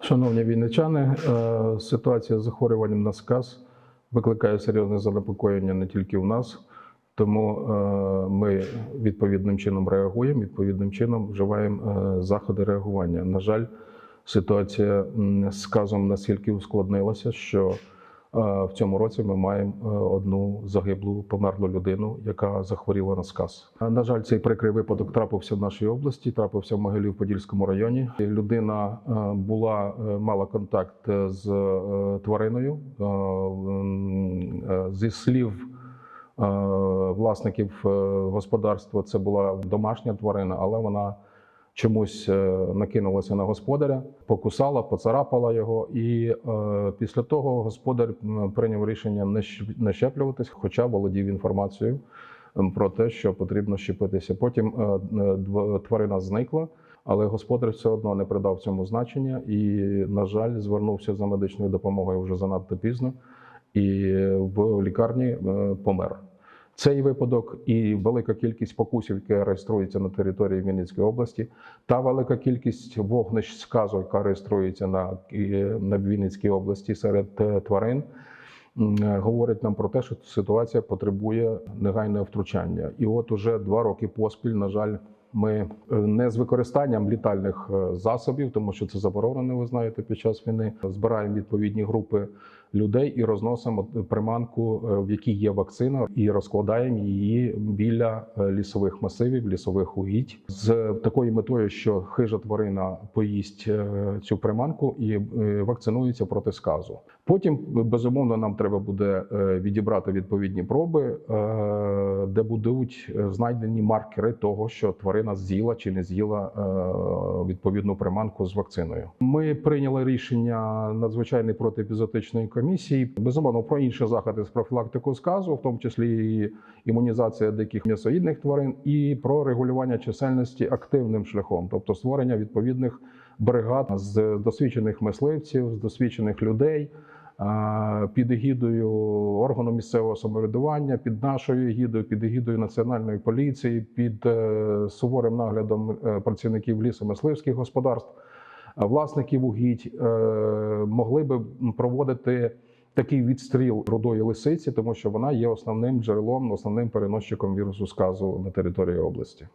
Шановні війничани, е, ситуація з захворюванням на сказ викликає серйозне занепокоєння не тільки в нас, тому е, ми відповідним чином реагуємо, відповідним чином вживаємо е, заходи реагування. На жаль, ситуація з сказом настільки ускладнилася, що в цьому році ми маємо е, одну загиблу померлу людину, яка захворіла на сказ. На жаль, цей прикрий випадок трапився в нашій області, трапився в Могилів-Подільському районі. Людина е, була е, мала контакт з твариною. Зі слів власників господарства, це була домашня тварина, але вона чомусь е, накинулася на господаря, покусала, поцарапала його, і е, після того господар прийняв рішення не щеплюватись, хоча володів інформацією про те, що потрібно щепитися. Потім е, е, тварина зникла. Але господар все одно не придав цьому значення і, на жаль, звернувся за медичною допомогою вже занадто пізно і в лікарні е, помер. Цей випадок і велика кількість покусів, які реєструються на території Вінницької області, та велика кількість вогнищ сказу, яка реєструється на, на Вінницькій області серед е, тварин, е, говорить нам про те, що ситуація потребує негайного втручання. І от уже два роки поспіль, на жаль, ми е, не з використанням літальних засобів, тому що це заборонено, ви знаєте, під час війни. Збираємо відповідні групи людей і розносимо приманку, е, в якій є вакцина, і розкладаємо її біля е, лісових масивів, лісових угідь з такою метою, що хижа тварина поїсть е, цю приманку і вакцинується проти сказу. Потім безумовно нам треба буде відібрати відповідні проби, де будуть знайдені маркери того, що тварина з'їла чи не з'їла відповідну приманку з вакциною. Ми прийняли рішення надзвичайної протиепізотичної комісії. Безумовно, про інші заходи з профілактику сказу, в тому числі і імунізація диких м'ясоїдних тварин, і про регулювання чисельності активним шляхом, тобто створення відповідних бригад з досвідчених мисливців, з досвідчених людей. Під егідою органу місцевого самоврядування, під нашою егідою, під егідою національної поліції, під е, суворим наглядом е, працівників лісомисливських господарств, власників угідь е, могли би проводити такий відстріл рудої лисиці, тому що вона є основним джерелом, основним переносчиком вірусу сказу на території області.